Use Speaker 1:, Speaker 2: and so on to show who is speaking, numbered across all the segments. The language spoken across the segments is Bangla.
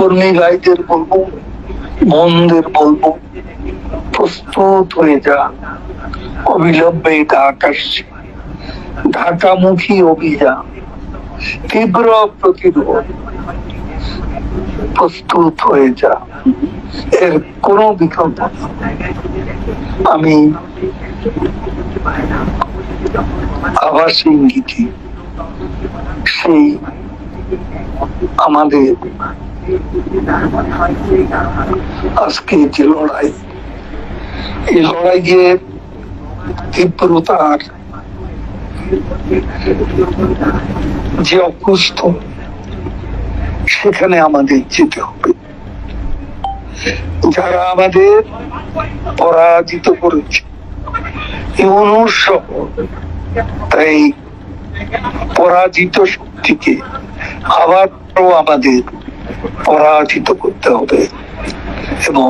Speaker 1: কর্মী ভাইদের বলব, বোনদের বলব, প্রস্তুত হয়ে যা অবিলম্বে ডাক আসছে। ঢাকামুখী অভিযান, তীব্র প্রতিরোধ। প্রস্তুত হয়ে যা এর কোনো বিকল্প। আমি আবাস ইঙ্গিতে সেই আমাদের আজকে যে লড়াই, এই লড়াইয়ের তীব্রতার যে অকুস্থ সেখানে আমাদের যেতে হবে। যারা আমাদের পরাজিত করেছে তাই পরাজিত শক্তিকে আবার আমাদের পরাজিত করতে হবে এবং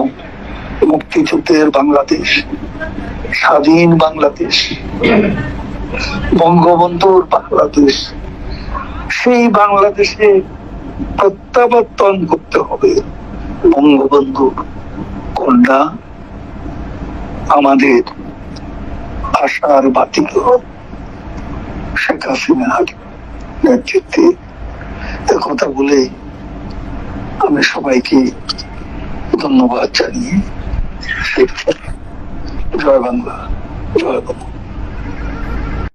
Speaker 1: মুক্তিযুদ্ধের বাংলাদেশ, স্বাধীন বাংলাদেশ, বঙ্গবন্ধুর বাংলাদেশ, সেই বাংলাদেশে প্রত্যাবর্তন করতে হবে। বঙ্গবন্ধুর কন্যা, আমাদের আশার বাতিল। শেখ হাসিনার নেতৃত্বে কথা বলে আমি সবাইকে ধন্যবাদ জানিয়ে জয় বাংলা জয় বাংলা।